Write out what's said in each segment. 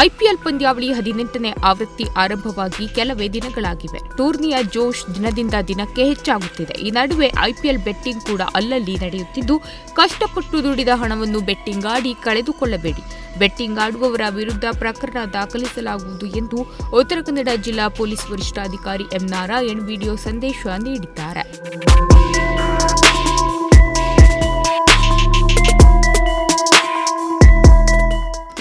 IPL ಪಂದ್ಯಾವಳಿ ಹದಿನೆಂಟನೇ ಆವೃತ್ತಿ ಆರಂಭವಾಗಿ ಕೆಲವೇ ದಿನಗಳಾಗಿವೆ. ಟೂರ್ನಿಯ ಜೋಶ್ ದಿನದಿಂದ ದಿನಕ್ಕೆ ಹೆಚ್ಚಾಗುತ್ತಿದೆ. ಈ ನಡುವೆ ಐಪಿಎಲ್ ಬೆಟ್ಟಿಂಗ್ ಕೂಡ ಅಲ್ಲಲ್ಲಿ ನಡೆಯುತ್ತಿದ್ದು, ಕಷ್ಟಪಟ್ಟು ದುಡಿದ ಹಣವನ್ನು ಬೆಟ್ಟಿಂಗ್ ಆಡಿ ಕಳೆದುಕೊಳ್ಳಬೇಡಿ. ಬೆಟ್ಟಿಂಗ್ ಆಡುವವರ ವಿರುದ್ಧ ಪ್ರಕರಣ ದಾಖಲಿಸಲಾಗುವುದು ಎಂದು ಉತ್ತರ ಕನ್ನಡ ಜಿಲ್ಲಾ ಪೊಲೀಸ್ ವರಿಷ್ಠಾಧಿಕಾರಿ ಎಂ ನಾರಾಯಣ್ ವಿಡಿಯೋ ಸಂದೇಶ ನೀಡಿದ್ದಾರೆ.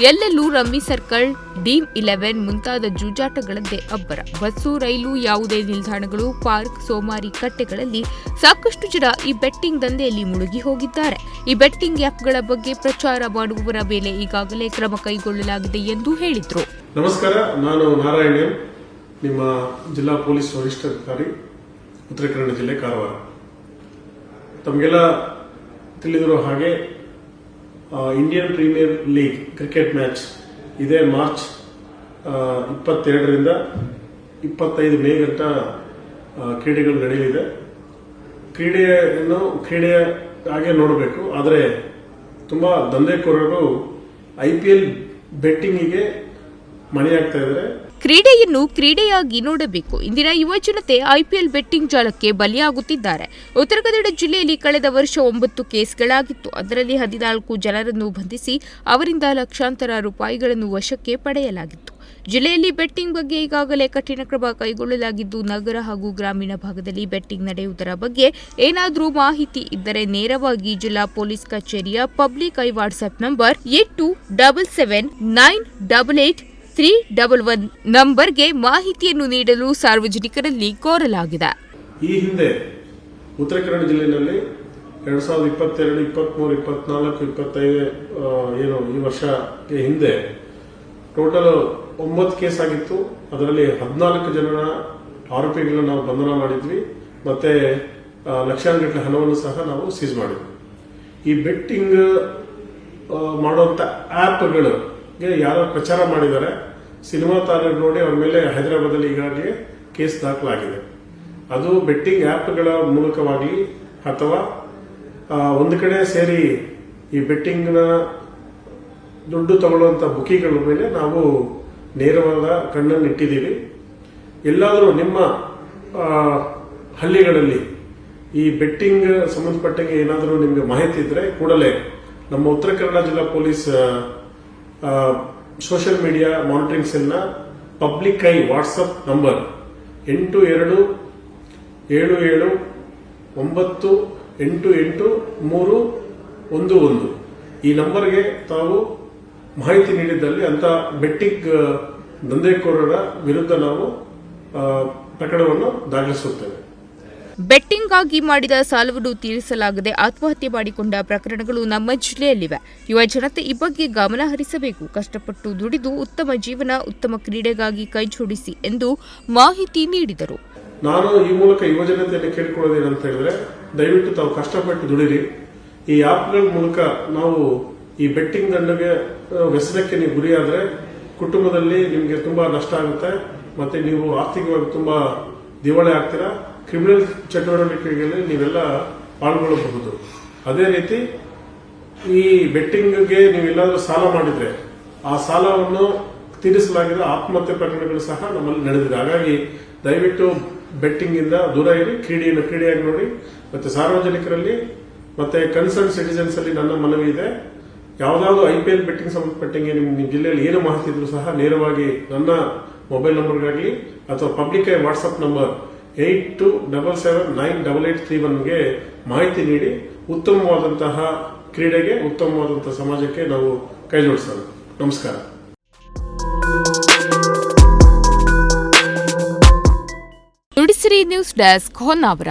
ಎಲ್ಲೆಲ್ಲೂ ರಮ್ಮಿ ಸರ್ಕಲ್, ಡೀಮ್ ಇಲೆವೆನ್ ಮುಂತಾದ ಜೂಜಾಟಗಳಂತೆ ಅಬ್ಬರ. ಬಸ್ಸು, ರೈಲು ಯಾವುದೇ ನಿಲ್ದಾಣಗಳು, ಪಾರ್ಕ್, ಸೋಮಾರಿ ಕಟ್ಟೆಗಳಲ್ಲಿ ಸಾಕಷ್ಟು ಜನ ಈ ಬೆಟ್ಟಿಂಗ್ ದಂಧೆಯಲ್ಲಿ ಮುಳುಗಿ ಹೋಗಿದ್ದಾರೆ. ಈ ಬೆಟ್ಟಿಂಗ್ ಆ್ಯಪ್ಗಳ ಬಗ್ಗೆ ಪ್ರಚಾರ ಮಾಡುವವರ ಮೇಲೆ ಈಗಾಗಲೇ ಕ್ರಮ ಕೈಗೊಳ್ಳಲಾಗಿದೆ ಎಂದು ಹೇಳಿದ್ರು. ನಮಸ್ಕಾರ, ನಾನು ನಾರಾಯಣ ನಿಮ್ಮ ಜಿಲ್ಲಾ ಪೊಲೀಸ್ ವರಿಷ್ಠಾಧಿಕಾರಿ ಉತ್ತರ ಕನ್ನಡ ಜಿಲ್ಲೆ ಕಾರವಾರ. ತಮಗೆಲ್ಲ ತಿಳಿದಿರೋ ಹಾಗೆ Indian Premier League cricket match ಇದೇ ಮಾರ್ಚ್ ಇಪ್ಪತ್ತೆರಡರಿಂದ ಇಪ್ಪತ್ತೈದು ಮೇ ಗಂಟ ಕ್ರೀಡೆಗಳು ನಡೆಯಲಿದೆ. ಕ್ರೀಡೆಯನ್ನು ಕ್ರೀಡೆಯ ಹಾಗೆ ನೋಡಬೇಕು. ಆದರೆ ತುಂಬ ದಂಧೆಕೋರರು ಐ ಪಿ ಎಲ್ ಬೆಟ್ಟಿಂಗಿಗೆ ಮಣಿಯಾಗ್ತಾ ಇದ್ದಾರೆ. ಕ್ರೀಡೆಯನ್ನು ಕ್ರೀಡೆಯಾಗಿ ನೋಡಬೇಕು. ಇಂದಿನ ಯುವಜನತೆ ಐಪಿಎಲ್ ಬೆಟ್ಟಿಂಗ್ ಜಾಲಕ್ಕೆ ಬಲಿಯಾಗುತ್ತಿದ್ದಾರೆ. ಉತ್ತರ ಕನ್ನಡ ಜಿಲ್ಲೆಯಲ್ಲಿ ಕಳೆದ ವರ್ಷ ಒಂಬತ್ತು ಕೇಸ್ಗಳಾಗಿತ್ತು. ಅದರಲ್ಲಿ ಹದಿನಾಲ್ಕು ಜನರನ್ನು ಬಂಧಿಸಿ ಅವರಿಂದ ಲಕ್ಷಾಂತರ ರೂಪಾಯಿಗಳನ್ನು ವಶಕ್ಕೆ ಪಡೆಯಲಾಗಿತ್ತು. ಜಿಲ್ಲೆಯಲ್ಲಿ ಬೆಟ್ಟಿಂಗ್ ಬಗ್ಗೆ ಈಗಾಗಲೇ ಕಠಿಣ ಕ್ರಮ ಕೈಗೊಳ್ಳಲಾಗಿದ್ದು, ನಗರ ಹಾಗೂ ಗ್ರಾಮೀಣ ಭಾಗದಲ್ಲಿ ಬೆಟ್ಟಿಂಗ್ ನಡೆಯುವುದರ ಬಗ್ಗೆ ಏನಾದರೂ ಮಾಹಿತಿ ಇದ್ದರೆ ನೇರವಾಗಿ ಜಿಲ್ಲಾ ಪೊಲೀಸ್ ಕಚೇರಿಯ public I WhatsApp number eight two double seven nine double eight three double one ನಂಬರ್ಗೆ ಮಾಹಿತಿಯನ್ನು ನೀಡಲು ಸಾರ್ವಜನಿಕರಲ್ಲಿ ಕೋರಲಾಗಿದೆ. ಈ ಹಿಂದೆ ಉತ್ತರ ಕನ್ನಡ ಜಿಲ್ಲೆಯಲ್ಲಿ ಎರಡ್ ಸಾವಿರದ ಇಪ್ಪತ್ತೆರಡು ಇಪ್ಪತ್ಮೂರು ಇಪ್ಪತ್ನಾಲ್ಕು ಇಪ್ಪತ್ತೈದು ಏನು ಈ ವರ್ಷಕ್ಕೆ ಹಿಂದೆ ಟೋಟಲ್ ಒಂಬತ್ತು ಕೇಸ್ ಆಗಿತ್ತು. ಅದರಲ್ಲಿ ಹದಿನಾಲ್ಕು ಜನರ ಆರೋಪಿಗಳನ್ನ ನಾವು ಬಂಧನ ಮಾಡಿದ್ವಿ. ಮತ್ತೆ ಲಕ್ಷಾಂತರ ಹಣವನ್ನು ಸಹ ನಾವು ಸೀಸ್ ಮಾಡಿದ್ವಿ. ಈ ಬೆಟ್ಟಿಂಗ್ ಮಾಡುವಂತ ಆ್ಯಪ್ಗಳಿಗೆ ಯಾರೋ ಪ್ರಚಾರ ಮಾಡಿದ್ದಾರೆ. ಸಿನಿಮಾ ತಾರರು ನೋಡಿ ಅವರ ಮೇಲೆ ಹೈದರಾಬಾದಲ್ಲಿ ಈಗಾಗಲೇ ಕೇಸ್ ದಾಖಲಾಗಿದೆ. ಅದು ಬೆಟ್ಟಿಂಗ್ ಆ್ಯಪ್ಗಳ ಮೂಲಕವಾಗಲಿ ಅಥವಾ ಒಂದು ಕಡೆ ಸೇರಿ ಈ ಬೆಟ್ಟಿಂಗ್ನ ದುಡ್ಡು ತಗೊಳ್ಳುವಂತ ಬುಕಿಗಳ ಮೇಲೆ ನಾವು ನೇರವಾದ ಕಣ್ಣನ್ನು ಇಟ್ಟಿದ್ದೀವಿ. ಎಲ್ಲಾದರೂ ನಿಮ್ಮ ಹಳ್ಳಿಗಳಲ್ಲಿ ಈ ಬೆಟ್ಟಿಂಗ್ ಸಂಬಂಧಪಟ್ಟಂಗೆ ಏನಾದರೂ ನಿಮಗೆ ಮಾಹಿತಿ ಇದ್ದರೆ ಕೂಡಲೇ ನಮ್ಮ ಉತ್ತರ ಕನ್ನಡ ಜಿಲ್ಲಾ ಪೊಲೀಸ್ ಸೋಷಿಯಲ್ ಮೀಡಿಯಾ ಮಾನಿಟರಿಂಗ್ ಸೆಲ್ನ ಪಬ್ಲಿಕ್ ಐ ವಾಟ್ಸಪ್ ನಂಬರ್ ಎಂಟು ಎರಡು ಏಳು ಏಳು ಒಂಬತ್ತು ಎಂಟು ಎಂಟು ಮೂರು ಒಂದು ಒಂದು. ಈ ನಂಬರ್ಗೆ ತಾವು ಮಾಹಿತಿ ನೀಡಿದ್ದಲ್ಲಿ ಅಂತ ಬೆಟ್ಟಿಂಗ್, ದಂಧೆಕೋರರ ವಿರುದ್ಧ ನಾವು ಪ್ರಕರಣವನ್ನು ದಾಖಲಿಸುತ್ತೇವೆ. ಬೆಟ್ಟಿಂಗ್ ಆಗಿ ಮಾಡಿದ ಸಾಲವನ್ನು ತೀರಿಸಲಾಗದೆ ಆತ್ಮಹತ್ಯೆ ಮಾಡಿಕೊಂಡ ಪ್ರಕರಣಗಳು ನಮ್ಮ ಜಿಲ್ಲೆಯಲ್ಲಿವೆ. ಯುವ ಜನತೆ ಈ ಬಗ್ಗೆ ಗಮನ ಹರಿಸಬೇಕು. ಕಷ್ಟಪಟ್ಟು ದುಡಿದು ಉತ್ತಮ ಜೀವನ, ಉತ್ತಮ ಕ್ರೀಡೆಗಾಗಿ ಕೈಜೋಡಿಸಿ ಎಂದು ಮಾಹಿತಿ ನೀಡಿದರು. ನಾನು ಈ ಮೂಲಕ ಯುವ ಜನತೆಯನ್ನು ಕೇಳಿಕೊಳ್ಳೋದೇನಂತ ಹೇಳಿದ್ರೆ, ದಯವಿಟ್ಟು ತಾವು ಕಷ್ಟಪಟ್ಟು ದುಡಿರಿ. ಈ ಆಪ್ಗಳ ಮೂಲಕ ನಾವು ಈ ಬೆಟ್ಟಿಂಗ್ ದಂಡಗೆ ವ್ಯಸನಕ್ಕೆ ನೀವು ಗುರಿಯಾದ್ರೆ ಕುಟುಂಬದಲ್ಲಿ ನಿಮಗೆ ತುಂಬಾ ನಷ್ಟ ಆಗುತ್ತೆ. ಮತ್ತೆ ನೀವು ಆರ್ಥಿಕವಾಗಿ ತುಂಬಾ ದಿವಾಳಿ ಆಗ್ತೀರಾ. ಕ್ರಿಮಿನಲ್ ಚಟುವಟಿಕೆಗಳಲ್ಲಿ ನೀವೆಲ್ಲ ಪಾಲ್ಗೊಳ್ಳಬಹುದು. ಅದೇ ರೀತಿ ಈ ಬೆಟ್ಟಿಂಗ್ಗೆ ನೀವೆಲ್ಲಾದರೂ ಸಾಲ ಮಾಡಿದ್ರೆ ಆ ಸಾಲವನ್ನು ತೀರಿಸಲಾಗಿದೆ ಆತ್ಮಹತ್ಯೆ ಪ್ರಕರಣಗಳು ಸಹ ನಮ್ಮಲ್ಲಿ ನಡೆದಿದೆ. ಹಾಗಾಗಿ ದಯವಿಟ್ಟು ಬೆಟ್ಟಿಂಗ್ ಇಂದ ದೂರ ಇರಿ, ಕ್ರೀಡೆಯನ್ನು ಕ್ರೀಡೆಯಾಗಿ ನೋಡಿ, ಮತ್ತೆ ಸಾರ್ವಜನಿಕರಲ್ಲಿ, ಮತ್ತೆ ಕನ್ಸರ್ನ್ ಸಿಟಿಸನ್ಸ್ ಅಲ್ಲಿ ನನ್ನ ಮನವಿ ಇದೆ. ಯಾವ್ದಾದ್ರು ಐ ಪಿ ಎಲ್ ಬೆಟ್ಟಿಂಗ್ ಸಂಬಂಧಪಟ್ಟಂಗೆ ನಿಮ್ಮ ಜಿಲ್ಲೆಯಲ್ಲಿ ಏನು ಮಾಹಿತಿ ಇದ್ರು ಸಹ ನೇರವಾಗಿ ನನ್ನ ಮೊಬೈಲ್ ನಂಬರ್ಗಾಗಲಿ ಅಥವಾ public WhatsApp number eight two double seven nine double eight three ಒನ್ಗೆ ಮಾಹಿತಿ ನೀಡಿ ಉತ್ತಮವಾದಂತಹ ಕ್ರೀಡೆಗೆ, ಉತ್ತಮವಾದಂತಹ ಸಮಾಜಕ್ಕೆ ನಾವು ಕೈ ಜೋಡಿಸೋಣ. ನಮಸ್ಕಾರ. Nudisiri news desk Honnavar.